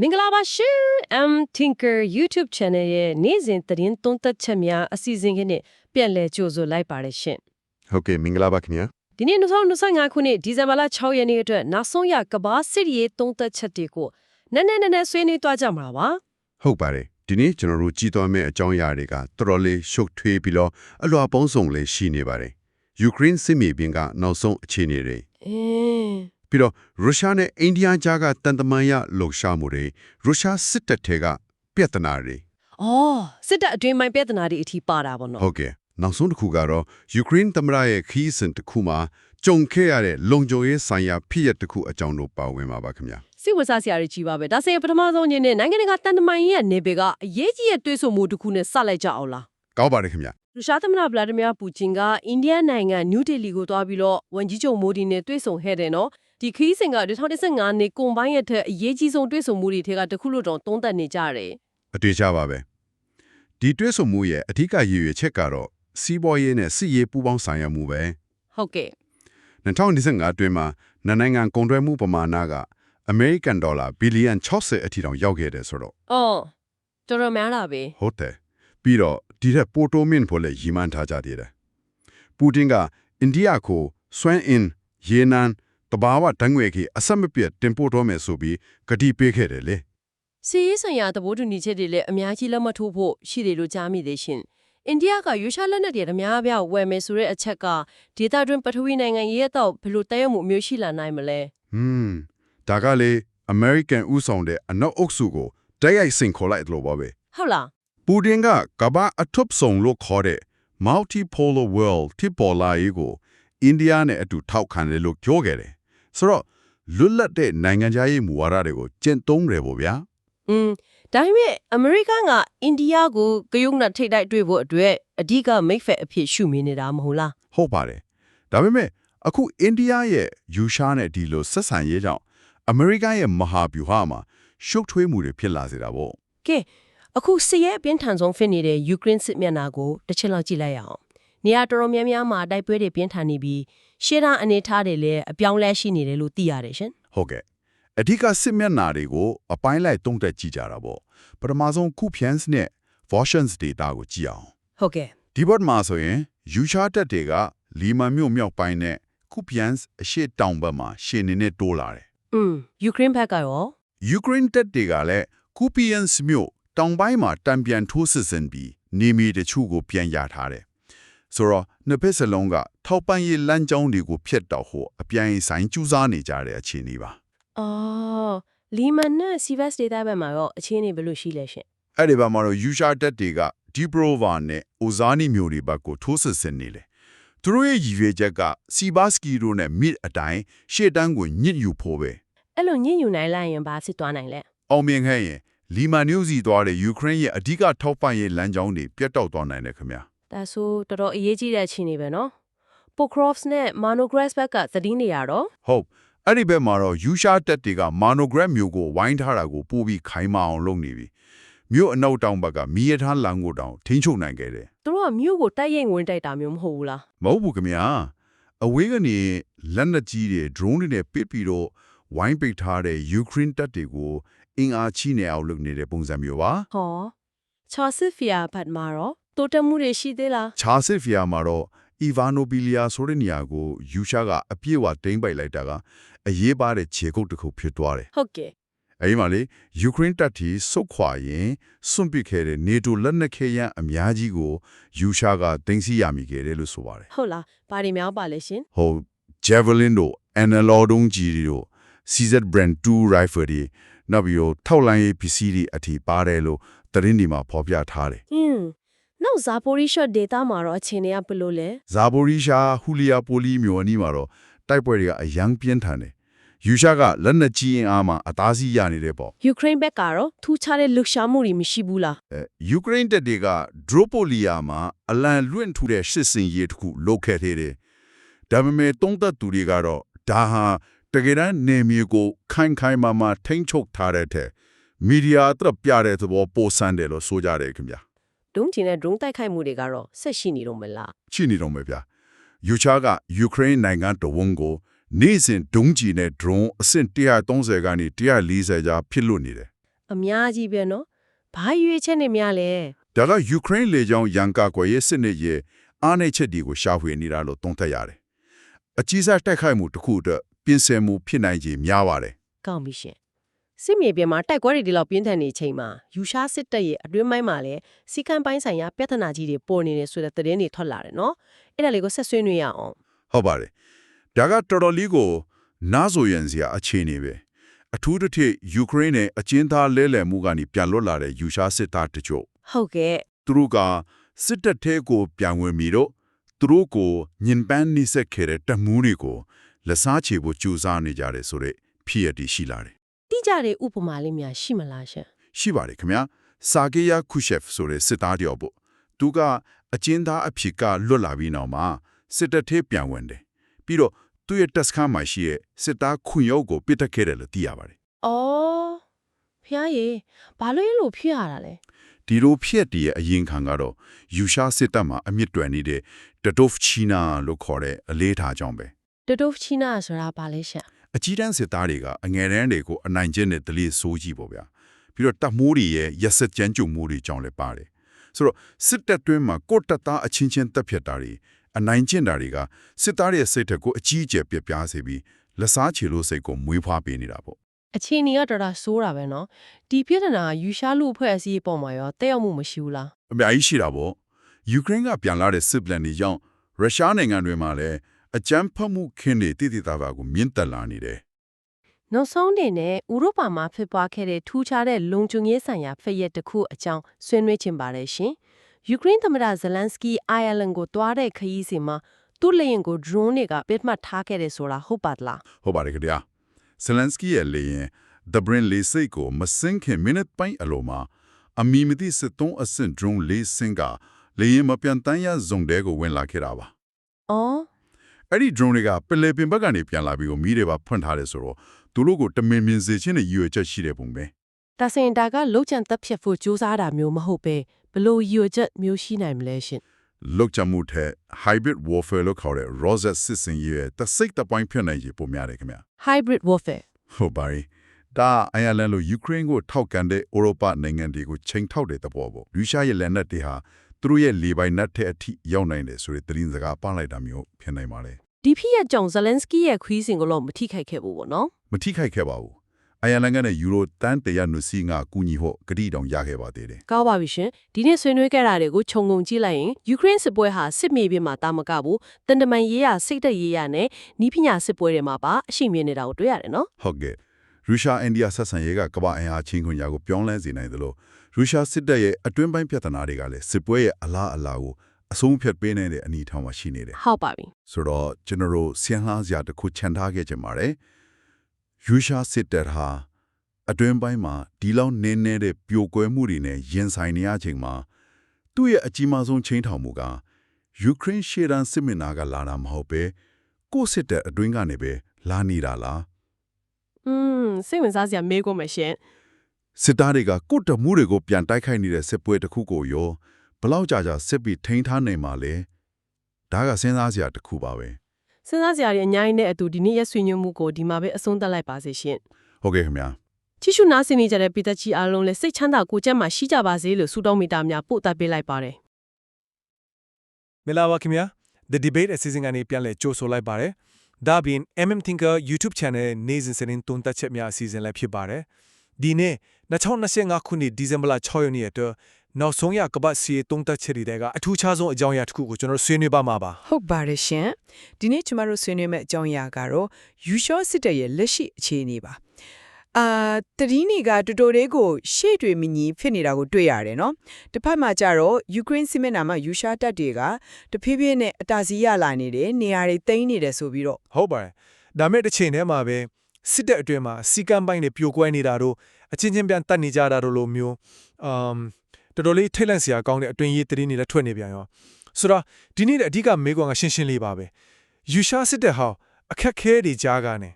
မင်္ဂလာပါရှင် I'm Tinker YouTube Channel ရဲ့နေ့စဉ်သတင်းသုံးသပ်ချက်များအစီအစဉ်ကနေပြန်လည်ကြိုဆိုလိုက်ပါတယ်ရှင်ဟုတ်ကဲ့မင်္ဂလာပါခင်ဗျာဒီနေ့2025ခုနှစ်ဒီဇင်ဘာလ6ရက်နေ့အတွက်နောက်ဆုံးရကဘာစစ်ရေးသုံးသပ်ချက်တွေကိုနည်းနည်းနည်းနည်းဆွေးနွေးသွားကြမှာပါဟုတ်ပါတယ်ဒီနေ့ကျွန်တော်တို့ကြည်တော်မယ့်အကြောင်းအရာတွေကတော်တော်လေးရှုပ်ထွေးပြီးတော့အလွာပေါင်းစုံလေးရှိနေပါတယ်ယူကရိန်းစစ်မြေပြင်ကနောက်ဆုံးအခြေအနေတွေအင်း ပြီးတော့ရုရှားနဲ့အိန္ဒိယကြားကတန်တမန်ရလှုပ်ရှားမှုတွေရုရှားစစ်တပ်ထဲကပြဿနာတွေအော်စစ်တပ်အတွင်းပိုင်းပြဿနာတွေအထိပါတာပေါ့နော်ဟုတ်ကဲ့နောက်ဆုံးတစ်ခုကတော့ယူကရိန်းသမ္မတရဲ့ခီးစဉ်တစ်ခုမှာကြုံခဲ့ရတဲ့လုံခြုံရေးဆိုင်ရာဖြစ်ရပ်တစ်ခုအကြောင်းတို့ပါဝင်ပါပါခင်ဗျာစိတ်ဝင်စားစရာတွေကြီးပါပဲဒါဆိုရင်ပထမဆုံးအနေနဲ့နိုင်ငံတကာတန်တမန်ရေးရဲ့နေပေကအရေးကြီးတဲ့တွေးဆမှုတစ်ခုနဲ့စလိုက်ကြအောင်လားကောင်းပါတယ်ခင်ဗျာရုရှားသမ္မတဗလာဒီမီယာပူချင်ကအိန္ဒိယနိုင်ငံနယူးဒေလီကိုသွားပြီးတော့ဝန်ကြီးချုပ်မိုဒီနဲ့တွေ့ဆုံခဲ့တယ်နော် ဒီခီးစဉ်က2015နှစ်ကွန်ပိုင်းရဲ့ထက်အရေးကြီးဆုံးတွေ့ဆုံမှုတွေထဲကတစ်ခုလို့တော့သုံးသပ်နေကြတယ်အတွေ့အကြပါပဲဒီတွဲဆုံမှုရဲ့အထူးရည်ရွယ်ချက်ကတော့စီးပွားရေးနဲ့စစ်ရေးပူးပေါင်းဆောင်ရွက်မှုပဲဟုတ်ကဲ့2025အတွင်းမှာနှစ်နိုင်ငံကုန်သွယ်မှုပမာဏကအမေရိကန်ဒေါ်လာဘီလီယံ60အထိတောင်ရောက်ခဲ့တယ်ဆိုတော့အော်တော်တော်များလာပဲဟုတ်တယ်ပြီးတော့ဒီထက်ပိုတိုမင်းဖို့လည်းရည်မှန်းထားကြသေးတယ်ပူတင်ကအိန္ဒိယကိုဆွမ်းအင်ရေနံ တဘာဝတံငွေကြီးအဆက်မပြတ်တင်ပို့တော့မယ်ဆိုပြီးကတိပေးခဲ့တယ်လေစီးရေးဆိုင်ရာသဘောတူညီချက်တွေလည်းအများကြီးလက်မထိုးဖို့ရှိတယ်လို့ကြားမိသေးရှင်အိန္ဒိယကယူရှားလက်နက်တွေအများအပြားဝယ်မယ်ဆိုတဲ့အချက်ကဒေတာတွင်ပထဝီနိုင်ငံရေးအတော့ဘယ်လိုတည့်ရမှုမျိုးရှိလာနိုင်မလဲဟွန်းဒါကလေအမေရိကန်ဥဆောင်တဲ့အနောက်အုပ်စုကိုတိုက်ရိုက်စင်ခေါ်လိုက်တယ်လို့ပါပဲဟုတ်လားပူတင်ကကမ္ဘာအထုပ်ဆောင်လို့ခေါ်တဲ့ multipolar world ที่ပေါ်လာရေးကိုအိန္ဒိယနဲ့အတူထောက်ခံတယ်လို့ပြောခဲ့တယ်။ ဆိုတော့လွတ်လပ်တဲ့နိုင်ငံခြားရေးမူဝါဒတွေကိုကျင့်သုံးတယ်ပေါ့ဗျာอืมဒါပေမဲ့အမေရိကန်ကအိန္ဒိယကိုဂယုဏထိတ်တိုက်တွေ့ဖို့အတွက်အဓိကမိတ်ဖက်အဖြစ်ရှုမြင်နေတာမဟုတ်လား။ဟုတ်ပါတယ်။ဒါပေမဲ့အခုအိန္ဒိယရဲ့ယူရှားနဲ့ဒီလိုဆက်ဆံရေးကြောင့်အမေရိကန်ရဲ့မဟာဗျူဟာမှာရှုပ်ထွေးမှုတွေဖြစ်လာစေတာပေါ့ကဲအခုစစ်ရေးအပြင်းထန်ဆုံးဖြစ်နေတဲ့ယူကရိန်းစစ်မျက်နှာကိုတစ်ချက်လောက်ကြည့်လိုက်ရအောင်နေရာတော်တော်များများမှာတိုက်ပွဲတွေပြင်းထန်နေပြီး ရှေ့တန်းအနေထားတွေလည်းအပြောင်းလဲရှိနေတယ်လို့သိရတယ်ရှင်။ဟုတ်ကဲ့။အဓိကစစ်မျက်နှာတွေကိုအပိုင်းလိုက်တုံးတက်ကြည့်ကြတာပေါ့။ပထမဆုံးခုဖြန်းစ်နဲ့ Votions data ကိုကြည့်အောင်ဟုတ်ကဲ့ဒီဘတ်မှာဆိုရင်ယူရှားတက်တွေကလီမန်မြို့မြောက်ပိုင်းနဲ့ကုပီယန်စ်အရှေ့တောင်ဘက်မှာရှေနေနဲ့တိုးလာတယ်อืมယူကရိန်းဘက်ကရော။ယူကရိန်းတက်တွေကလည်းကုပီယန်စ်မြို့တောင်ပိုင်းမှာတံပြန်ထိုးစစ်ဆင်ပြီးနေမီတချို့ကိုပြန်ရထားတယ်။ ဆိုတော့နှစ်ဖက်စလုံးကထောက်ပံ့ရေးလမ်းကြောင်းတွေကိုဖျက်တောက်ဖို့အပြိုင်ဆိုင်ကြိုးစားနေကြတဲ့အခြေအနေပါအော်လီမန်နဲ့စီဗက်စ်ဒေတာဘက်မှာရောအခြေအနေဘယ်လိုရှိလဲရှင်။အဲ့ဒီဘက်မှာတော့ယူရှားတက်တွေကဒီပရိုဗာနဲ့အိုဇာနီမြို့တွေဘက်ကိုထိုးစစ်ဆင်နေတယ်။သူတို့ရဲ့ရည်ရွယ်ချက်ကစီဘာစကီတို့နဲ့မိဒ်အတိုင်းရှေ့တန်းကိုညှစ်ယူဖို့ပဲအဲ့လိုညှဉ်းညူနိုင်လိုက်ရင်ဘာဖြစ်သွားနိုင်လဲအောင်မြင်ခဲ့ရင်လီမာနျူးစီသွားတဲ့ယူကရိန်းရဲ့အဓိကထောက်ပံ့ရေးလမ်းကြောင်းတွေပြတ်တောက်သွားနိုင်တယ်ခင်ဗျာ ဒါဆိုတော်တော်အရေးကြီးတဲ့အခြေအနေပဲနော် Pokrovs နဲ့ Manogress ဘက်ကသတိနေရတော့ဟုတ်အဲ့ဒီဘက်မှာတော့ယူရှားတက်တွေကမာနိုဂရက်မျိုးကိုဝိုင်းထားတာကိုပို့ပြီးခိုင်းမအောင်လုပ်နေပြီမြို့အနောက်တောင်ဘက်ကမီးရထားလမ်းကိုတောင်ထိန်းချုပ်နိုင်ခဲ့တယ်သူတို့ကမြို့ကိုတိုက်ရိုက်ဝင်တိုက်တာမျိုးမဟုတ်ဘူးလားမဟုတ်ဘူးခင်ဗျာအဝေးကနေလက်နက်ကြီးတွေ drone တွေနဲ့ပစ်ပြီးတော့ဝိုင်းပိတ်ထားတဲ့ယူကရိန်းတပ်တွေကိုအင်အားချိနေအောင်လုပ်နေတဲ့ပုံစံမျိုးပါဟောချာစစ်ဖီယာဘတ်မှာတော့ တိုးတက်မှုတွေရှိသေးလားချာစစ်ဖီယာမှာတော့အီဗာနိုပီလီယာဆိုတဲ့နေရာကိုယူရှားကအပြည့်အဝတိမ့်ပိုက်လိုက်တာကအရေးပါတဲ့ခြေကုပ်တစ်ခုဖြစ်သွားတယ်ဟုတ်ကဲ့။အဲဒီမှာလေယူကရိန်းတပ်တီစုတ်ခွာရင်စွန့်ပစ်ခဲ့တဲ့ NATO လက်နက်ခဲယမ်းအများကြီးကိုယူရှားကတင်စီရမိခဲ့တယ်လို့ဆိုပါတယ်ဟုတ်လားဘာတွေများပါလဲရှင်။ဟို Javelin တို့ Analog တုံးကြီးတွေတို့ CZ Brand 2 rifle တွေနောက်ပြီးတော့ထောက်လိုင်းရေးပစ္စည်းတွေအထိပါတယ်လို့သတင်းဒီမှာဖော်ပြထားတယ်ဟင်း နောက်ဇာပိုရီရှော့ဒေတာမှာတော့အခြေအနေကဘယ်လိုလဲ။ဇာဘိုရီရှာဟူလီယာပိုလီမျိုးအနီးမှာတော့တိုက်ပွဲတွေကအယံပြင်းထန်တယ်။ယူရှားကလက်နက်ကြီးအင်အားမှာအသားစီးရနေတဲ့ပေါ့ယူကရိန်းဘက်ကတော့ထူးခြားတဲ့လှုပ်ရှားမှုတွေမရှိဘူးလားအဲယူကရိန်းတပ်တွေကဒရိုပိုလီယာမှာအလံလွင့်ထူတဲ့ရှစ်စင်ရေးတစ်ခုလုတ်ခဲ့သေးတယ်။ဒါပေမဲ့တုံးသက်သူတွေကတော့ဒါဟာတကယ်တမ်းနေမျိုးကိုခိုင်ခိုင်မာမာထိမ့်ချုပ်ထားတဲ့တဲ့မီဒီယာအသက်ပြတဲ့သဘောပိုဆန်းတယ်လို့ဆိုကြတယ်ခင်ဗျာ ဒုံးကျင်တဲ့ဒုံးတိုက်ခိုက်မှုတွေကတော့ဆက်ရှိနေတော့မလား။ရှိနေတော့မယ်ဗျာ။ယူချာကယူကရိန်းနိုင်ငံတော်ဝန်ကိုနေ့စဉ်ဒုံးကျည်နဲ့ drone အဆင့်130ကနေ140ကြားဖြစ်လို့နေတယ်အများကြီးပဲနော်ဘာရွေးချက်နေများလဲဒါကယူကရိန်းလေကြောင်းရန်ကာကွယ်ရေးစစ်နစ်ရဲ့အားနည်းချက်တွေကိုရှာဖွေနေတာလို့သုံးသပ်ရတယ်။အကြီးစားတိုက်ခိုက်မှုတစ်ခုအတွက်ပြင်ဆင်မှုဖြစ်နိုင်ခြေများပါတယ်ကောင်းပြီရှင် စစ်မြေပြင်မှာတိုက်ပွဲတွေဒီလောက်ပြင်းထန်နေချိန်မှာယူရှားစစ်တပ်ရဲ့အတွင်းပိုင်းမှာလည်းစီကံပိုင်းဆိုင်ရာပြဿနာကြီးတွေပေါ်နေတယ်ဆိုတဲ့သတင်းတွေထွက်လာတယ်နော်အဲ့ဒါလေးကိုဆက်ဆွေးနွေးရအောင်။ဟုတ်ပါတယ်။ဒါကတော်တော်လေးကိုနားဆိုရင်စရာအခြေအနေပဲ။အထူးသဖြင့်ယူကရိန်းနဲ့အကျဉ်းသားလဲလှယ်မှုကနေပြန်လွတ်လာတဲ့ယူရှားစစ်သားတချို့ဟုတ်ကဲ့သူတို့ကစစ်တပ်ထဲကိုပြန်ဝင်ပြီးတော့သူတို့ကိုညင်ပန်းနှိစက်ခဲ့တဲ့တပ်မှုတွေကိုလက်စားချေဖို့ကြိုးစားနေကြတယ်ဆိုတဲ့ဖြစ်ရည်ရှိလာတယ်တိ ကျတဲ့ဥပမာလေးများရှိမလားရှင်ရှိပါတယ်ခင်ဗျာစာဂေယာခုရှက်ဆိုတဲ့စစ်သားတယောက်ပေါ့သူကအကျဉ်းသားအဖြစ်ကလွတ်လာပြီးနောက်မှာစစ်တပ်ထဲပြန်ဝင်တယ်ပြီးတော့သူ့ရဲ့တက်စခန်းမှာရှိတဲ့စစ်သားခွင်ရုပ်ကိုပစ်တက်ခဲ့တယ်လို့သိရပါတယ်အော်ဖျားရေဘာလို့လဲလို့ဖြစ်ရတာလဲဒီလိုဖြစ်တည်ရဲ့အရင်ခံကတော့ယူရှားစစ်တပ်မှာအမြင့်တွယ်နေတဲ့တတိုဖ်ချီနာလို့ခေါ်တဲ့အလေးထားကြောင်းပဲတတိုဖ်ချီနာဆိုတာဘာလဲရှင် အကြီးတန်းစစ်သားတွေကအငယ်တန်းတွေကိုအနိုင်ကျင့်တဲ့ဒလိဆိုးကြီးပေါ့ဗျာပြီးတော့တပ်မိုးတွေရဲ့ရက်စက်ကြမ်းကြုတ်မှုတွေကြောင့်လည်းပါတယ်ဆိုတော့စစ်တပ်တွင်းမှာကိုယ့်တပ်သားအချင်းချင်းတပ်ဖြတ်တာတွေအနိုင်ကျင့်တာတွေကစစ်သားတွေရဲ့စိတ်ဓာတ်ကိုအကြီးအကျယ်ပြပြစေပြီးလက်စားချေလို့စိတ်ကိုမွေးဖွားပေးနေတာပေါ့အချင်းကြီးကတော်တော်ဆိုးတာပဲနော်ဒီပြဿနာကယူရှားလူအဖွဲ့အစည်းပေါ်မှာရောတက်ရောက်မှုမရှိဘူးလားအများကြီးရှိတာပေါ့ယူကရိန်းကပြန်လာတဲ့စစ်ပလန်တွေကြောင့်ရုရှားနိုင်ငံတွေမှာလည်း အကြမ်းဖက်မှုခင်းတွေတိတိသားသားကိုမြင့်တက်လာနေတယ်နောက်ဆုံးအနေနဲ့ဥရောပမှာဖြစ်ပွားခဲ့တဲ့ထူးခြားတဲ့လုံခြုံရေးဆိုင်ရာဖက်ရက်တစ်ခုအကြောင်းဆွေးနွေးချင်ပါတယ်ရှင်။ယူကရိန်းသမ္မတဇလန်စကီအိုင်ယာလန်ကိုတွားတဲ့ခရီးစဉ်မှာသူ့လေယာဉ်ကို drone တွေကပစ်မှတ်ထားခဲ့တယ်ဆိုတာဟုတ်ပါသလားဟုတ်ပါတယ်ခင်ဗျာဇလန်စကီရဲ့လေရင် The Brin လေးစိတ်ကိုမစင်ခင်မိနစ်ပိုင်းအလိုမှာအမီမတိစစ်သုံးအဆင့် drone လေးစင်ကလေရင်မပြန်တမ်းရဇုံတဲကိုဝင်လာခဲ့တာပါ။အော် အဲ့ဒီ drone တွေကပလေပင်ဘက်ကနေပြန်လာပြီးကိုမီးတွေပါဖွင့်ထားတယ်ဆိုတော့သူတို့ကိုတမင်မြင်စေခြင်းနဲ့ရည်ရွယ်ချက်ရှိတဲ့ပုံပဲဒါစင်တာကလှုပ်ချန်တပ်ဖြတ်ဖို့ကြိုးစားတာမျိုးမဟုတ်ပဲဘလို့ရည်ရွယ်ချက်မျိုးရှိနိုင်မလဲရှင်လောက်ချမှုတဲ့ hybrid warfare လို့ခေါ်တဲ့ Rosette စစ်စင်ရဲ့တစိတ်တပိုင်းဖြစ်နိုင်ကြီးပုံများတယ်ခင်ဗျာ။ hybrid warfare ဟုတ်ပါပြီဒါအိုင်ယာလန်လိုယူကရိန်းကိုထောက်ကန်တဲ့ဥရောပနိုင်ငံတွေကိုချိန်ထောက်တဲ့သဘောပေါ့ရုရှားရဲ့လက်နက်တွေဟာသူတို့ရဲ့လေပိုင်နက်တဲ့အထိရောက်နိုင်တယ်ဆိုတဲ့သတင်းစကားပလိုက်တာမျိုးဖြစ်နိုင်ပါလေ ဒီဖြစ်ရက်ကြောင့်ဇလန်စကီရဲ့ခရီးစဉ်ကိုတော့မထိခိုက်ခဲ့ဘူးပေါ့နော်မထိခိုက်ခဲ့ပါဘူးအိုင်ယာလန်ကလည်းယူရိုတန်တရနုစီငါကူညီဖို့ဂတိတောင်ရခဲ့ပါသေးတယ်။ကောင်းပါပြီရှင်။ဒီနေ့ဆွေးနွေးခဲ့တာတွေကိုခြုံငုံကြည့်လိုက်ရင်ယူကရိန်းစစ်ပွဲဟာစစ်မြေပြင်မှာတာမကဘူးတန်တမန်ရေးရစိတ်သက်ရေးရနဲ့နီးပညာစစ်ပွဲတွေမှာပါအရှိမြင်နေတာကိုတွေ့ရတယ်နော်ဟုတ်ကဲ့ရုရှားအိန္ဒိယဆက်ဆံရေးကကမ္ဘာအင်အားချင်းခွန်ရာကိုပြောင်းလဲစေနိုင်တယ်လို့ရုရှားစစ်တပ်ရဲ့အတွင်းပိုင်းပြဿနာတွေကလည်းစစ်ပွဲရဲ့အလားအလာကို အဆုံးဖြတ်ပေးနိုင်တဲ့အနေအထားမှာရှိနေတယ်။ဟုတ်ပါပြီဆိုတော့ကျွန်တော်တို့ဆင်လှစရာတစ်ခုခြံထားခဲ့ကြပါတယ်ယူရှားစစ်တပ်ဟာအတွင်းပိုင်းမှာဒီလောက်နင်းနေတဲ့ပြိုကွဲမှုတွေနဲ့ရင်ဆိုင်နေရချိန်မှာသူ့ရဲ့အကြီးမားဆုံးချိန်ထောင်မှုကယူကရိန်းရှေ့တန်းစစ်မင်နာကလာတာမဟုတ်ပဲကိုယ့်စစ်တပ်အတွင်းကနေပဲလာနေတာလား။อืมစိတ်ဝင်စားစရာမေးခွန်းမရှင်စစ်သားတွေကကိုယ့်တမှုတွေကိုပြန်တိုက်ခိုက်နေတဲ့စစ်ပွဲတစ်ခုကိုရော ဘယ်လောက်ကြာကြာစစ်ပြီးထိန်းထားနိုင်မှာလဲဒါကစဉ်းစားစရာတစ်ခုပါပဲ။စဉ်းစားစရာတွေအများကြီးနဲ့အတူဒီနေ့ရက်ဆွေးနွေးမှုကိုဒီမှာပဲအဆုံးသတ်လိုက်ပါစေရှင်ဟုတ်ကဲ့ခင်ဗျာ။ချီရှုနားဆင်နေကြတဲ့ပြည်သက်ကြီးအားလုံးလည်းစိတ်ချမ်းသာကိုယ်ကျန်းမာရှိကြပါစေလို့ဆုတောင်းမေတ္တာများပို့သပေးလိုက်ပါတယ်မင်္ဂလာပါခင်ဗျာ The Debate အစီအစဉ်ကနေပြန်လည်ကြိုဆိုလိုက်ပါတယ်ဒါပြင် MM Thinker YouTube Channel နေ့စဉ်စနေတုံးတက်ချက်များအစီအစဉ်လည်းဖြစ်ပါတယ်ဒီနေ့2025ခုနှစ်ဒီဇင်ဘာလ6ရက်နေ့အတွက် နောက်ဆုံးရကပတ်စီတုံးတက်ချက်တွေကအထူးခြားဆုံးအကြောင်းအရာတစ်ခုကိုကျွန်တော်တို့ဆွေးနွေးပါမှာပါဟုတ်ပါတယ်ရှင်ဒီနေ့ကျမတို့ဆွေးနွေးမယ့်အကြောင်းအရာကတော့ယူရှော့စစ်တပ်ရဲ့လက်ရှိအခြေအနေပါအာတတိနီကတူတိုလေးကိုရှေ့တွေမညီဖြစ်နေတာကိုတွေ့ရတယ်နော်တစ်ဖက်မှာကျတော့ယူကရိန်းစစ်မျက်နှာမှာယူရှားတပ်တွေကတဖြည်းဖြည်းနဲ့အတာစီရလာနေတယ်နေရာတွေတိမ့်နေတယ်ဆိုပြီးတော့ဟုတ်ပါတယ်ဒါမဲ့တစ်ချိန်တည်းမှာပဲစစ်တပ်အတွင်းမှာစီကံပိုင်းတွေပြိုကွဲနေတာတို့အချင်းချင်းပြန်တတ်နေကြတာတို့လိုမျိုးအမ် တော်တော်လေးထိတ်လန့်စရာကောင်းတဲ့အတွင်းရေးသတင်းတွေလည်းထွက်နေပြန်ရောဆိုတော့ဒီနေ့တဲ့အဓိကမေးခွန်းကရှင်းရှင်းလေးပါပဲယူရှားစစ်တပ်ဟာအခက်ခဲတွေကြားကနေ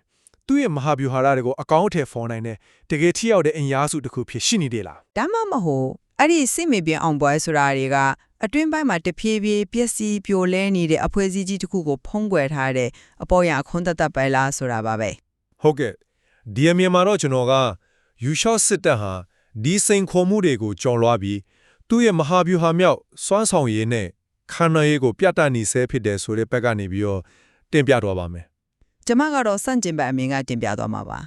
သူ့ရဲ့မဟာဗျူဟာရတွေကိုအကောင့်အထည်ဖော်နိုင်တဲ့တကယ်ထိရောက်တဲ့အင်အားစုတစ်ခုဖြစ်ရှိနေတယ်လားဒါမှမဟုတ်အဲ့ဒီစစ်မြေပြင်အောင်ပွဲဆိုတာတွေကအတွင်းပိုင်းမှာတဖြည်းဖြည်းပျက်စီးပြိုလဲနေတဲ့အဖွဲ့အစည်းကြီးတစ်ခုကိုဖုံးကွယ်ထားတဲ့အပေါ်ရအခွန်းသက်သက်ပဲလားဆိုတာပါပဲဟုတ်ကဲ့ဒီအမြင်မှာတော့ကျွန်တော်ကယူရှော့စစ်တပ်ဟာ ဒီစိန်ခေါ်မှုတွေကိုကျော်လွှားပြီးသူ့ရဲ့မဟာဗျူဟာမြောက်စွမ်းဆောင်ရည်နဲ့ခန္ဓာရည်ကို ပြသနေဆဲဖြစ်တယ်ဆိုတဲ့ဘက်ကနေပြီးတော့တင်ပြတော့ပါမယ်ကျမကတော့စန့်ကျင်ဘက်အမြင်ကတင်ပြသွားမှာပါ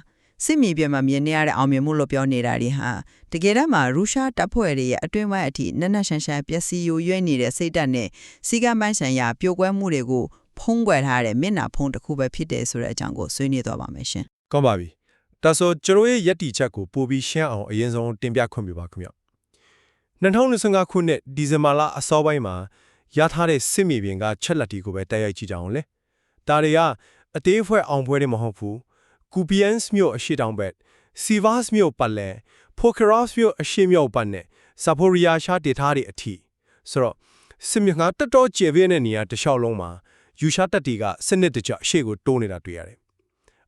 စစ်မြေပြင်မှာမြင်နေရတဲ့အောင်မြင်မှုလို့ပြောနေတာတွေဟာတကယ်တမ်းမှာရုရှားတပ်ဖွဲ့တွေရဲ့အတွင်းပိုင်းအထိနက်နက်ရှန်ရှန်ပျက်စီးယိုရွေ့နေတဲ့စိတ်ဓာတ်နဲ့စီကံပိုင်းဆိုင်ရာပြိုကွဲမှုတွေကိုဖုံးကွယ်ထားတဲ့မျက်နှာဖုံးတစ်ခုပဲဖြစ်တယ်ဆိုတဲ့အကြောင်းကိုဆွေးနွေးသွားပါမယ်ရှင်ကောင်းပါပြီ ဒါဆိုကျွန်တော်ရဲ့ယက်တီချက်ကိုပို့ပြီးရှင်းအောင်အရင်ဆုံးတင်ပြခွင့်ပြုပါခင်ဗျ2025ခုနှစ်ဒီဇင်ဘာလအစောပိုင်းမှာရထားတဲ့စစ်မြေပြင်ကချက်လက်တီကိုပဲတိုက်ရိုက်ကြည့်ကြအောင်လေဒါတွေကအသေးအဖွဲအောင်ပွဲတွေမဟုတ်ဘူးကူပီယန်စ်မြို့အရှိတောင်ဘက်စီဗာစ်မြို့ပတ်လည်ဖိုကရော့စ်မြို့အရှိမြောက်ပတ်နဲ့ဆာဖိုရီယာရှာဒေသတွေအထိဆိုတော့စစ်မြေငါတက်တော့ကျေပြင်းတဲ့နေရာတစ်လျှောက်လုံးမှာယူရှာတက်တီကစနစ်တကျအရှိကိုတိုးနေတာတွေ့ရတယ်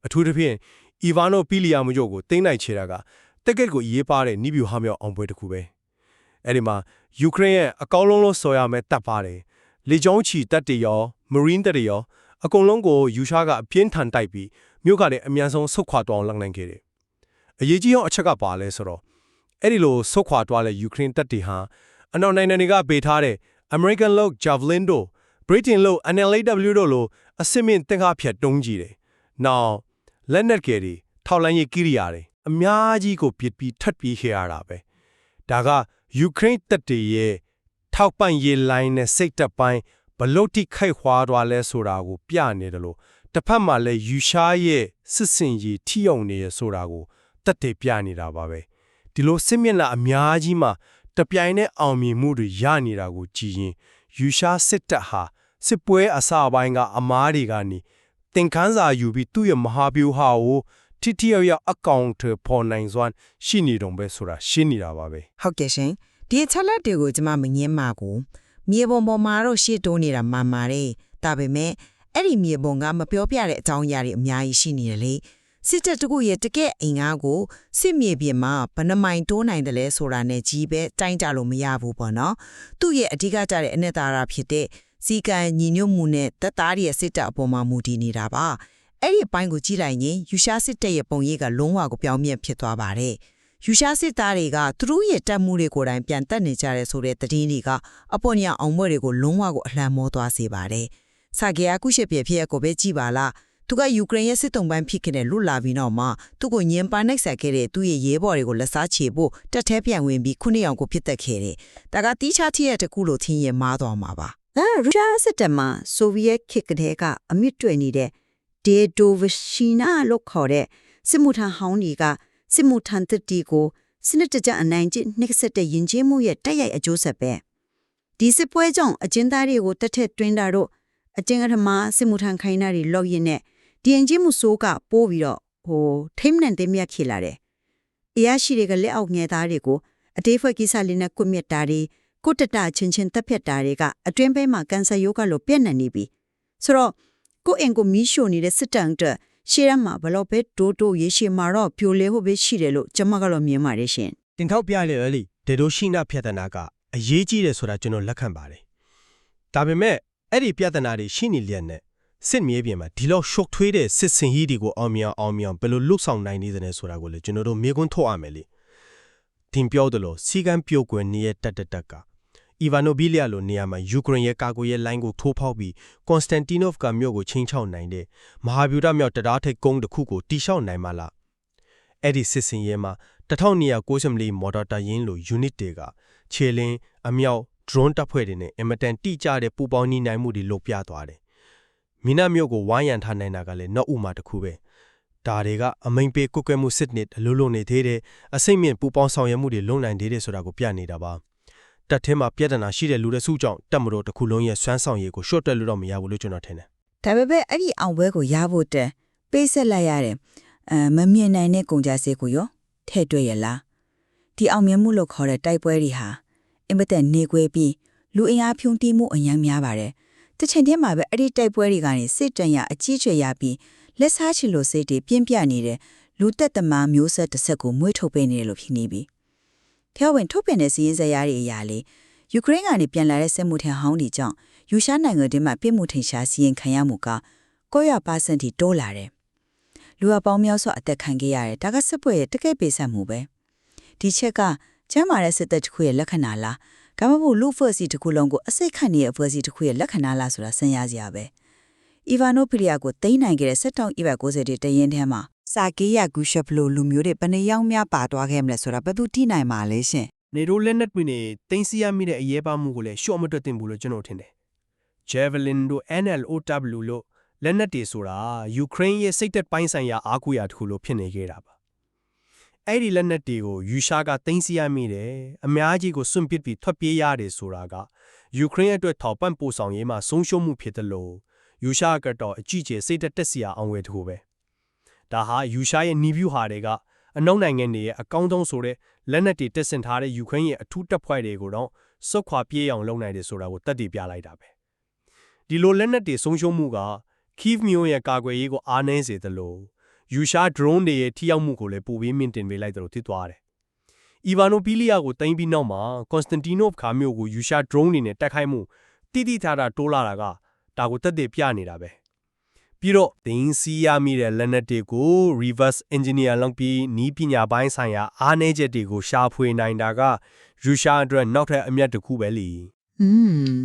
အထူးသဖြင့် အီဗာနိုပီလီယာမျိုးကိုတင်းနိုင်ချေတာကတက်ကက်ကိုရေးပါတဲ့နီးဗျူဟာမြောက်အောင်ပွဲတစ်ခုပဲအဲ့ဒီမှာယူကရိန်းရဲ့အကောင်းလုံးလို့ဆိုရမယ်တပ်ပါတယ်လေကြောင်းချီတပ်တွေရောမရင်းတပ်တွေရောအကုန်လုံးကိုယူရှားကအပြင်းထန်တိုက်ပြီးမြို့ကလည်းအမြန်ဆုံးဆုတ်ခွာသွားအောင်လုပ်နိုင်ခဲ့တယ်အရေးကြီးအောင်အချက်ကပါလဲဆိုတော့အဲ့ဒီလိုဆုတ်ခွာသွားတဲ့ယူကရိန်းတပ်တွေဟာအနောက်နိုင်ငံတွေကပေးထားတဲ့ American Lock Javelin တို့ Britain Lock NLAW တို့လိုအစစ်မင်းတင်ကားဖြတ်တုံးကြီးတယ်။နောက် လက်နက်ကယ်တွေထောက်လိုင်းရေးကိရိယာတွေအများကြီးကိုပြစ်ပြီးထပ်ပြီးခေရတာပဲ။ဒါကယူကရိန်းတပ်တွေရဲ့ထောက်ပံ့ရေးလိုင်းနဲ့စိတ်တပ်ပိုင်းဘလို့တိခိုက်ခွာသွားလဲဆိုတာကို ပြနေတယ်လို့တစ်ဖက်မှာလည်းယူရှားရဲ့စစ်စင်ကြီးထိအောင်နေရဆိုတာကိုတက်တေပြနေတာပါပဲဒီလိုစစ်မျက်နှာအများကြီးမှာတပြိုင်နက်အောင်မြင်မှုတွေရနေတာကိုကြည်ရင်ယူရှားစစ်တပ်ဟာစစ်ပွဲအစပိုင်းကအမားတွေကနေ သင်ခန်းစာယူပြီးသူ့ရဲ့မဟာဗျူဟာကိုထိထိရောက်ရောက်အကောင့်ထပေါ်နိုင်စွမ်းရှိနေတော့ပဲဆိုတာရှင်းနေတာပါပဲဟုတ်ကဲ့ရှင်ဒီအချက်လက်တွေကိုကျွန်မမငင်းပါဘူးမြေပုံပေါ်မှာတော့ရှေ့တိုးနေတာမှန်ပါတယ်ဒါပေမဲ့အဲ့ဒီမြေပုံကမပြောပြတဲ့အကြောင်းအရာတွေအများကြီးရှိနေတယ်လေစစ်တပ်တကူရဲ့တကယ့်အိမ်ကားကိုစစ်မြေပြင်မှာဘယ်နှမိုင်တိုးနိုင်တယ်လဲဆိုတာနဲ့ကြီးပဲတိုင်းကြလို့မရဘူးပေါ့နော်သူ့ရဲ့အဓိကကြတဲ့အနှစ်သာရဖြစ်တဲ့ စီကံညီညွတ်မှုနဲ့တပ်သားတွေရဲ့စစ်တပ်အပေါ်မှာမူတည်နေတာပါအဲ့ဒီအပိုင်းကိုကြည့်လိုက်ရင်ယူရှားစစ်တပ်ရဲ့ပုံရိပ်ကလုံးဝကိုပြောင်းမြင့်ဖြစ်သွားပါတယ်ယူရှားစစ်သားတွေကသူတို့ရဲ့တပ်မှုတွေကိုယ်တိုင်ပြန်တက်နေကြတယ်ဆိုတဲ့သတင်းတွေကအပေါ်ညာအောင်မွဲတွေကိုလုံးဝကိုအလှမ်းမောသွားစေပါတယ်။စာကေယာကုရှိပြဖြစ်ရကိုပဲကြည်ပါလား။သူကယူကရိန်းရဲ့စစ်တုံးပန်းဖြစ်ခဲ့တဲ့လွတ်လာပြီးနောက်မှာသူ့ကိုညင်ပန်းနှိပ်စက်ခဲ့တဲ့သူ့ရဲ့ရဲဘော်တွေကိုလက်စားချေဖို့တက်ထဲပြန်ဝင်ပြီးခုနှစ်အောင်ကိုဖြစ်သက်ခဲ့တယ်။ဒါကတီးခြားချရဲ့တကူလို့ထင်းရင်မားသွားမှာပါ အဲရုရှားစစ်တပ်မှာဆိုဗီယက်ခေတ်ကလေးကအမြင့်တွယ်နေတဲ့ဒေဒိုဗရှိနာလို့ခေါ်တဲ့စစ်မှုထမ်းဟောင်းတွေကစစ်မှုထမ်းတစ်တီကိုစနစ်တကျအနိုင်ကျင့်နှိပ်စက်တဲ့ယဉ်ကျေးမှုရဲ့တိုက်ရိုက်အကျိုးဆက်ပဲဒီစစ်ပွဲကြောင့်အကျဉ်းသားတွေကိုတက်ထက်တွင်းတာတို့အကျဉ်းကထမစစ်မှုထမ်းခိုင်းတာတွေလောက်ရင်းနဲ့ဒီယဉ်ကျေးမှုစိုးကပိုးပြီးတော့ဟိုထိမ့်နှံတဲ့မြတ်ခေလာတယ်အရာရှိတွေကလက်အောက်ငယ်သားတွေကိုအတေးဖွဲ့ကိစ္စလေးနဲ့ကွတ်မြတ်တာတွေ ကိုတတချင်းချင်းတက်ဖြတ်တာတွေကအတွင်းဘဲမှာကန်ဆာရောဂါလိုပြန့်နှံ့နေပြီဆိုတော့ကိုယ့်အင်ကိုမီးရှို့နေတဲ့စစ်တမ်းအတွက်ရှေ့ရမှာဘလို့ပဲတိုးတိုးရေရှည်မှာတော့ပြိုလဲဖို့ပဲရှိတယ်လို့ကျွန်မကတော့မြင်ပါတယ်ရှင်တင်ထောက်ပြရလေလေဒေဒိုရှိနာပြဿနာကအရေးကြီးတယ်ဆိုတာကျွန်တော်လက်ခံပါတယ်ဒါပေမဲ့အဲ့ဒီပြဿနာတွေရှိနေလျက်နဲ့စစ်မြေပြင်မှာဒီလောက်ရှုပ်ထွေးတဲ့စစ်စင်ကြီးတွေကိုအောင်မြောင်အောင်မြောင်ဘယ်လိုလွတ်ဆောင်နိုင်နေသလဲဆိုတာကိုလည်းကျွန်တော်တို့မေးခွန်းထုတ်ရမယ်လေတင်ပြောတယ်လို့စီကံပြုတ်ကွယ်နေတဲ့တက်တက်တက်က အီဗာနိုဘီလီယာလိုနေရာမှာယူကရိန်းရဲ့ကာကွယ်ရေးလိုင်းကိုထိုးဖောက်ပြီးကွန်စတန်တီနို့ဖ်ကမြို့ကိုချင်းချောက်နိုင်တဲ့မဟာဗျူဒမြောက်တရားထိပ်ကုန်းတစ်ခုကိုတိရှောက်နိုင်မှလားအဲ့ဒီစစ်စင်ရဲမှာ1290လီမော်တော်တာယင်းလို unit တွေကခြေလင်းအမြောက် drone တပ်ဖွဲ့တွေနဲ့အင်မတန်တိကျတဲ့ပူပေါင်းနှိနိုင်မှုတွေလုပ်ပြသွားတယ်။မီနာမြို့ကိုဝိုင်းရန်ထားနိုင်တာကလည်းနောက်ဥမာတစ်ခုပဲ။ဒါတွေကအမိန်ပေးကွက်ကွက်မှုစစ်နစ်အလိုလိုနေသေးတယ်အစိမ့်မြင့်ပူပေါင်းဆောင်ရွက်မှုတွေလုံနိုင်သေးတယ်ဆိုတာကိုပြနေတာပါ။ တက်ထဲမှာပြဿနာရှိတဲ့လူတွေစုကြောင့်တက်မတော်တစ်ခုလုံးရဲ့ဆွမ်းဆောင်ရည်ကို short တက်လို့တော့မရဘူးလို့ကျွန်တော်ထင်တယ်ဒါပေမဲ့အဲ့ဒီအောင်ပွဲကိုရဖို့တန်ပေးဆက်လိုက်ရတယ်အဲမမြင်နိုင်တဲ့ကုန်ကြစည်ကိုရောထဲ့တွေ့ရလားဒီအောင်မြင်မှုလို့ခေါ်တဲ့တိုက်ပွဲတွေဟာအင်မတန်နေကွဲပြီးလူအင်အားဖြုံးတီးမှုအများများပါတယ်တစ်ချိန်တည်းမှာပဲအဲ့ဒီတိုက်ပွဲတွေကနေစစ်တမ်းရအကြီးကျယ်ရပြီးလက်စားချီလိုစိတ်တွေပြင်းပြနေတဲ့လူသက်သမားမျိုးဆက်တစ်ဆက်ကိုမွေးထုတ်ပေးနေတယ်လို့ဖြစ်နေပြီ ထဲဝင်ထုတ်ပြန်တဲ့စီးရင်စရာတွေအရာလေးယူကရိန်းကနေပြန်လာတဲ့စစ်မှုထမ်းဟောင်းတွေကြောင့်ယူရှားနိုင်ငံတွေမှာပြစ်မှုထင်ရှားစီရင်ခံရမှုက900%ထိတိုးလာတယ်။လူအပေါင်းများစွာအသက်ခံခဲ့ရတယ်။ဒါကစစ်ပွဲရဲ့တကယ့်ပေးဆက်မှုပဲဒီချက်ကကျမ်းမာတဲ့စစ်တပ်တစ်ခုရဲ့လက္ခဏာလားကမ္ဘာ့လူဖွဲ့စီတစ်ခုလုံးကိုအစိတ်ခတ်နေတဲ့ဖွဲ့စီတစ်ခုရဲ့လက္ခဏာလားဆိုတာစဉ်းစားစရာပဲအီဗာနိုဖီလီယာကိုတိမ့်နိုင်ခဲ့တဲ့စစ်တောင်းအီဗတ်90တရင်ထဲမှာ စာကေးရဂူရှက်ဖလိုလူမျိုးတွေဘယ်နှယောက်များပါသွားခဲ့မလဲဆိုတာဘယ်သူတိနိုင်မှာလဲရှင်နေတို့လက်နက်တွေနဲ့တင်းစီရမိတဲ့အရေးပါမှုကိုလည်းရှော့မတွက်တင်ဘူးလို့ကျွန်တော်ထင်တယ်။ Javelin တို့ NLOW လို့လက်နက်တွေဆိုတာယူကရိန်းရဲ့စိတ်သက်ပိုင်းဆိုင်ရာအားကိုးရာတစ်ခုလို့ဖြစ်နေခဲ့တာပါ။အဲ့ဒီလက်နက်တွေကိုယူရှားကတင်းစီရမိတယ်။အများကြီးကိုစွန့်ပစ်ပြီးထွက်ပြေးရတယ်ဆိုတာကယူကရိန်းအတွက်ထောက်ပံ့ပို့ဆောင်ရေးမှာဆုံးရှုံးမှုဖြစ်တယ်လို့ယူရှားကတော့အကြီးကျယ်စိတ်သက်တက်စရာအောင်ဝယ်တစ်ခုပဲ။ ဒါဟာယူရှားရဲ့နီးဗျူဟာတွေကအနောက်နိုင်ငံတွေရဲ့အကောင်းဆုံးဆိုတဲ့လက်နက်တွေတက်ဆင်ထားတဲ့ယူကရိန်းရဲ့အထူးတပ်ဖွဲ့တွေကိုတော့စုတ်ခွာပြေးအောင်လုပ်နိုင်တယ်ဆိုတာကိုတက်တည်ပြလိုက်တာပဲဒီလိုလက်နက်တွေဆုံးရှုံးမှုက Kiev မြို့ရဲ့ကာကွယ်ရေးကိုအားနည်းစေသလိုယူရှား drone တွေရဲ့ထိရောက်မှုကိုလည်းပိုပြီးမြင့်တင်ပေးလိုက်တယ်လို့သိသွားတယ်။ Ivano Pilia ကိုတင်ပြီးနောက်မှာ Konstantinovka မြို့ကိုယူရှား drone တွေနဲ့တိုက်ခိုက်မှုတိတိကျကျတိုးလာတာကဒါကိုတက်တည်ပြနေတာပဲ။ ပြီးတော့တင်းစီရမိတဲ့လက်နက်တွေကို reverse engineer လုပ်ပြီးနီးပညာပိုင်းဆိုင်ရာအားနည်းချက်တွေကိုရှာဖွေနိုင်တာကယူရှားအတွက်နောက်ထပ်အမြတ်တစ်ခုပဲလीอืม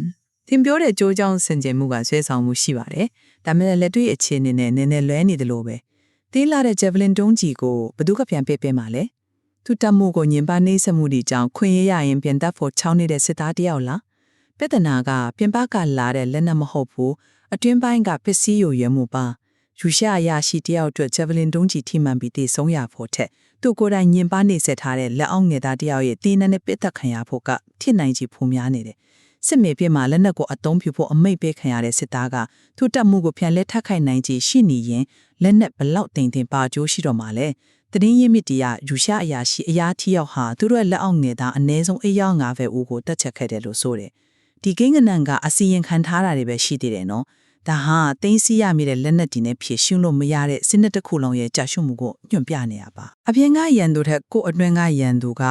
သင်ပြောတဲ့ကြိုးကြောင်းစင်ကြယ်မှုကဆွဲဆောင်မှုရှိပါတယ်။ဒါမဲ့လက်တွေ့အခြေအနေနဲ့နည်းနည်းလွဲနေတယ်လို့ပဲ။သေးလာတဲ့ Javelin တုံးကြီးကိုဘယ်သူကပြန်ပေးပေးမှာလဲ။သူတတ်မှုကိုညင်ပါနှိမ့်ဆက်မှုဒီကြောင့်ခွင့်ရရရင်ပြန်တတ်ဖို့ချောင်းနေတဲ့စစ်သားတယောက်လား။ပြဿနာကပြင်ပကလာတဲ့လက်နက်မဟုတ်ဘူး။ အတွင်းပိုင်းကပစ္စည်းယိုရဲမှုပါ။ယူရှာအရာရှိတယောက်အတွက် Javelin တုံးကြီးထိမှန်ပြီးတည်ဆုံးရဖို့ထက်သူကိုယ်တိုင်ညင်ပါနေဆက်ထားတဲ့လက်အောက်ငယ်သားတယောက်ရဲ့တင်းနဲ့ပစ်သက်ခံရဖို့ကဖြစ်နိုင်ချေပိုများနေတယ်။စစ်မေပြစ်မှာလက်နက်ကိုအသုံးပြုဖို့အမိတ်ပေးခံရတဲ့စစ်သားကသူတက်မှုကိုပြန်လဲထပ်ခိုင်နိုင်ချေရှိနေရင်လက်နက်ဘလောက်တင်တင်ပါကြိုးရှိတော့မှာလဲ။တရင်ရင်းမြစ်တီကယူရှာအရာရှိအရာထီရောက်ဟာသူတို့ရဲ့လက်အောက်ငယ်သားအ ਨੇ ဆုံးအယောက်9ပဲဦးကိုတက်ချက်ခဲ့တယ်လို့ဆိုတယ်။ ဒီကိန်းကနန်ကအစီရင်ခံထားတာတွေပဲရှိသေးတယ်နော်။ဒါဟာတင်းစီရမိတဲ့လက်နက်တီနဲ့ဖြည့်ရှင်းလို့မရတဲ့စနစ်တစ်ခုလုံးရဲ့ကြာရှုမှုကိုညွှန်ပြနေတာပါ။အပြင်ကရန်သူထက်ကိုယ်အတွင်းကရန်သူက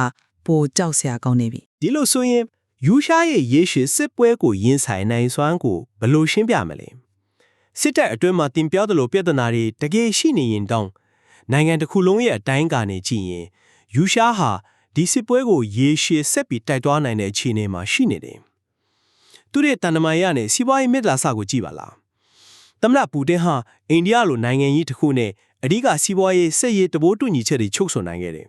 ပိုကြောက်စရာကောင်းနေပြီဒီလိုဆိုရင်ယူရှားရဲ့ရေရှည်စစ်ပွဲကိုရင်ဆိုင်နိုင်စွမ်းကိုဘယ်လိုရှင်းပြမလဲစစ်တပ်အတွင်းမှာတင်ပြောသလိုပြဿနာတွေတကယ်ရှိနေရင်တောင်းနိုင်ငံတစ်ခုလုံးရဲ့အတိုင်းကနေကြည့်ရင်ယူရှားဟာဒီစစ်ပွဲကိုရေရှည်ဆက်ပြီးတိုက်သွားနိုင်တဲ့အခြေအနေမှာရှိနေတယ် သူရဲ့တန်တမာရနဲ့စီးပွားရေးမြစ်လာစကိုကြည့်ပါလားသမ္မတပူတင်ဟာအိန္ဒိယလိုနိုင်ငံကြီးတစ်ခုနဲ့အဓိကစီးပွားရေးစစ်ရေးတဘိုးတူညီချက်တွေချုပ်ဆိုနိုင်ခဲ့တယ်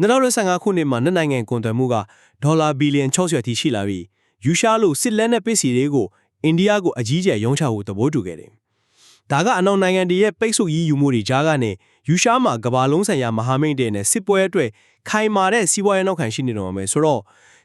2015ခုနှစ်မှာနှစ်နိုင်ငံကုန်သွယ်မှုကဒေါ်လာဘီလီယံ60ထိရှိလာပြီးယူရှားလို့စစ်လက်နက်ပစ္စည်းတွေကိုအိန္ဒိယကိုအကြီးကျယ်ရောင်းချဖို့သဘောတူခဲ့တယ်။ဒါကအနောက်နိုင်ငံတွေရဲ့ပိတ်ဆို့ရေးယူမှုတွေကြားကနေယူရှားမှာကမ္ဘာလုံးဆိုင်ရာမဟာမိတ်တွေနဲ့စစ်ပွဲအတွက်ခိုင်မာတဲ့စီးပွားရေးနောက်ခံရှိနေတော့မယ်ဆိုတော့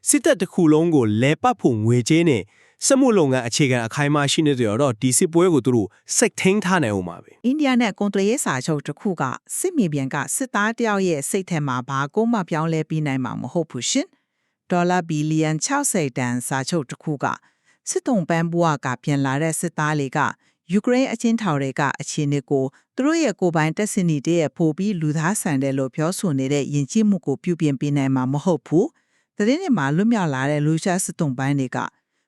စစ်တပ်တစ်ခုလုံးကိုလဲပတ်ဖို့ငွေကြေးနဲ့စက်မှုလုပ်ငန်းအခြေခံအခိုင်အမာရှိနေကြတော့ဒီစစ်ပွဲကိုသူတို့စိတ်ထိန်းထားနိုင်အောင်ပါပဲအိန္ဒိယနဲ့ကွန်ထရေးစာချုပ်တစ်ခုကစစ်မြေပြင်ကစစ်သားတယောက်ရဲ့စိတ်ထဲမှာဘာကိုမှပြောင်းလဲပြီးနိုင်မှာမဟုတ်ဘူးရှင်ဒေါ်လာဘီလီယံ60တန်စာချုပ်တစ်ခုကစစ်တုံးပန်းဘွားကပြန်လာတဲ့စစ်သားတွေကယူကရိန်းအချင်းထောင်တွေကအခြေအနေကိုသူတို့ရဲ့ကိုယ်ပိုင်တက်စင်နီတရဲ့ပို့ပြီးလူသားဆန်တယ်လို့ပြောဆိုနေတဲ့ယဉ်ကျေးမှုကိုပြုပြင်ပေးနိုင်မှာမဟုတ်ဘူး။ သတင်းတွေမှာလွတ်မြောက်လာတဲ့လူရှားစစ်တုံးပန်းတွေက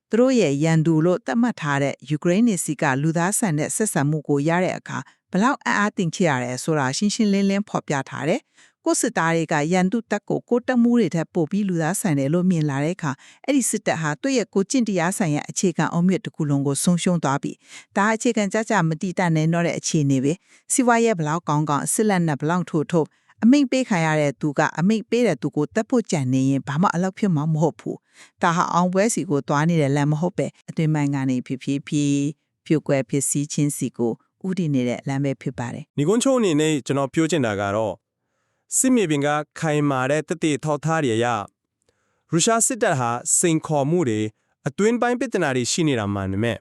သူတို့ရဲ့ရန်သူလို့သတ်မှတ်ထားတဲ့ယူကရိန်းနေစီကလူသားဆန်တဲ့ဆက်ဆံမှုကိုရတဲ့အခါဘလောက်အံ့အားသင့်ခဲ့ရတယ်ဆိုတာရှင်းရှင်းလင်းလင်းဖော်ပြထားတယ်။ကိုယ်စစ်သားတွေကရန်သူတပ်ကိုကိုတက်မှုတွေထက်ပိုပြီးလူသားဆန်တယ်လို့မြင်လာတဲ့အခါအဲ့ဒီစစ်တပ်ဟာသူ့ရဲ့ကိုကျင့်တရားဆိုင်ရာအခြေခံအုံမြစ်တစ်ခုလုံးကိုဆုံးရှုံးသွားပြီ။ဒါအခြေခံကြကြမတိတတ်နဲ့တော့တဲ့အခြေအနေပဲ။စီဝါရဲ့ဘလောက်ကောင်းကောင်းအစစ်လက်နဲ့ဘလောက်ထိုးထိုး အမိတ်ပေးခံရတဲ့သူကအမိတ်ပေးတဲ့သူကိုတက်ဖို့ကြံနေရင်ဘာမှအလောက်ဖြစ်မှာမဟုတ်ဘူး။ဒါဟာအောင်ပွဲစီကိုသွားနေတဲ့လမ်းမဟုတ်ပဲအတွင်မိုင်ကနေဖြစ်ဖြစ်ဖြစ်ဖြုတ်ကွဲဖြစ်စီချင်းစီကိုဥတည်နေတဲ့လမ်းပဲဖြစ်ပါတယ်။ညီကွန်းချုံအနေနဲ့ကျွန်တော်ပြောချင်တာကတော့စစ်မြေပြင်ကခိုင်မာတဲ့တတိထောက်ထားရရရုရှားစစ်တပ်ဟာစိန်ခေါ်မှုတွေအတွင်းပိုင်းပြဿနာတွေရှိနေတာမှန်ပေမဲ့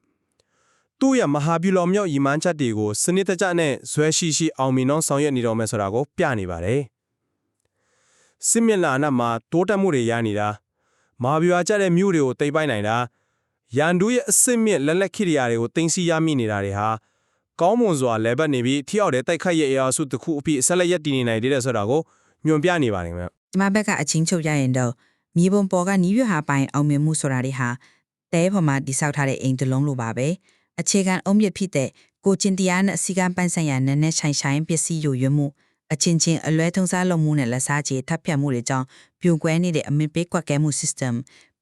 သူ့ရဲ့မဟာဗျူလောမြောက်ရီမန်းချက်တွေကိုစနစ်တကျနဲ့ဇွဲရှိရှိအောင်မြင်အောင်ဆောင်ရွက်နေတော့မယ်ဆိုတာကိုပြနေပါတယ်။စစ်မျက်နှာအနက်မှာတိုးတက်မှုတွေရနေတာမဟာဗျူဟာကျတဲ့မြို့တွေကိုတိမ့်ပိုက်နိုင်တာရန်သူရဲ့အစစ်မြစ်လက်လက်ခိရိယာတွေကိုတင်စီရမိနေတာတွေဟာကောင်းမွန်စွာလဲပတ်နေပြီးထိရောက်တဲ့တိုက်ခိုက်ရဲ့အရာစုတစ်ခုအဖြစ်ဆက်လက်ရည်တည်နေနိုင်တဲ့ဆိုတာကိုညွန်ပြနေပါတယ်ခင်ဗျကျမဘက်ကအချင်းချုပ်ရရင်တော့မြေပုံပေါ်ကနီးရွဟာပိုင်အောင်မြင်မှုဆိုတာတွေဟာတဲပေါ်မှာတိဆောက်ထားတဲ့အိမ်တစ်လုံးလိုပါပဲ အခြေခံအုံမြစ်ဖြစ်တဲ့ကိုကျင်တရားနဲ့အစည်းကမ်းပန်းဆိုင်ရာနည်းနည်းဆိုင်ဆိုင်ပစ္စည်းယိုရွံ့မှုအချင်းချင်းအလွဲသုံးစားလုပ်မှုနဲ့လက်စားချေထပ်ဖြတ်မှုတွေကြောင့်ပြိုကွဲနေတဲ့အမင်ပေးကွက်ကဲမှု system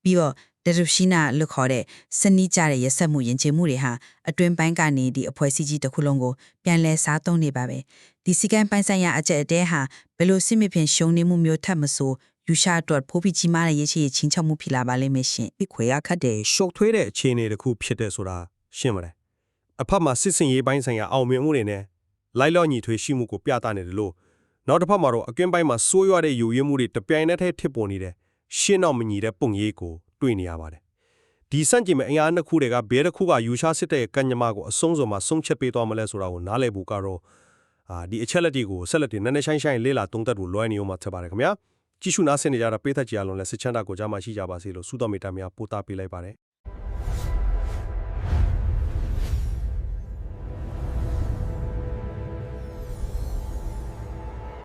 ပြီးတော့ဒေဒရရှိနာလို့ခေါ်တဲ့စနီးကြတဲ့ရက်ဆက်မှုယဉ်ကျေးမှုတွေဟာအတွင်းပိုင်းကနေဒီအဖွဲ့အစည်းကြီးတစ်ခုလုံးကိုပြန်လဲစားသုံးနေပါပဲဒီစီကံပိုင်းဆိုင်ရာအကျက်အတဲဟာဘယ်လိုစစ်မဖြစ်ရှုံနေမှုမျိုးထပ်မဆိုယူရှာအတွက်ဖိုးပြီးကြီးမားတဲ့ရရှိရချင်းချောက်မှုဖြစ်လာပါလိမ့်မယ်ရှင်ပြီးခွေရခတ်တဲ့ရှုပ်ထွေးတဲ့အခြေအနေတစ်ခုဖြစ်တဲ့ဆိုတာ ရှင်းမလားအဖက်မှာစစ်စင်ရေးပိုင်းဆိုင်ရာအောင်မြင်မှုတွေနဲ့လိုက်လော့ညီထွေရှိမှုကိုပြသနေတယ်လို့နောက်တစ်ဖက်မှာတော့အကင်းပိုင်းမှာစိုးရွားတဲ့ယူရင်းမှုတွေတပြိုင်နက်တည်းဖြစ်ပေါ်နေတဲ့ရှင်းတော့မညီတဲ့ပုံရိပ်ကိုတွေ့နေရပါတယ်ဒီစန့်ကျင်မဲ့အင်အားနှစ်ခုတွေကဘဲတစ်ခုကယူရှားစစ်တဲ့ကညမကိုအဆုံးစုံမှာဆုံးချက်ပေးသွားမလဲဆိုတာကိုနားလည်ဖို့ကတော့အာဒီအချက်လက်တွေကိုဆက်လက်တင်နည်းနည်းရှိုင်းရှိုင်းလေးလာသုံးသပ်ဖို့လွှဲနေအောင်မှာထပ်ပါတယ်ခင်ဗျာကြည့်ရှုနားဆင်နေကြတာပေးသက်ကြရလုံးလဲစစ်ချမ်းတာကိုကြားမှာရှိကြပါစေလို့ဆုတော်မေတ္တာများပို့သပေးလိုက်ပါတယ်